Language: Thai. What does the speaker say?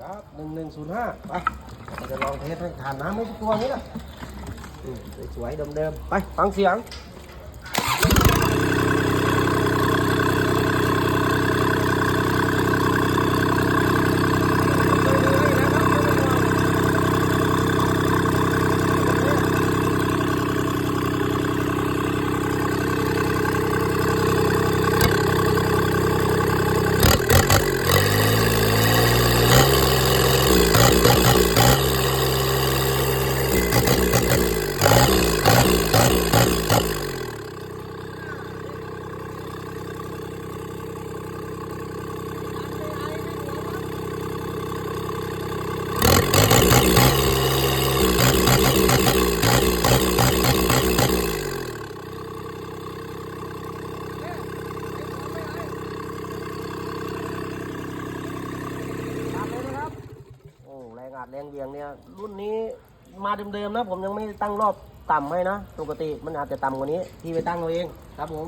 ครับหนึ่งหนึ่งศูนย์ห้าไปเราจะลองเทสให้ทานน้ำไม่ทุกตัวนี้นะสวยๆเดิมๆ ไป ฟังเสียง โอ้แรงอัดแรงเวียงเนี่ย รุ่นนี้มาเดิมๆนะ ผมยังไม่ตั้งรอบต่ำให้นะ ปกติมันอาจจะต่ำกว่านี้ที่ไปตั้งเอาเองครับผม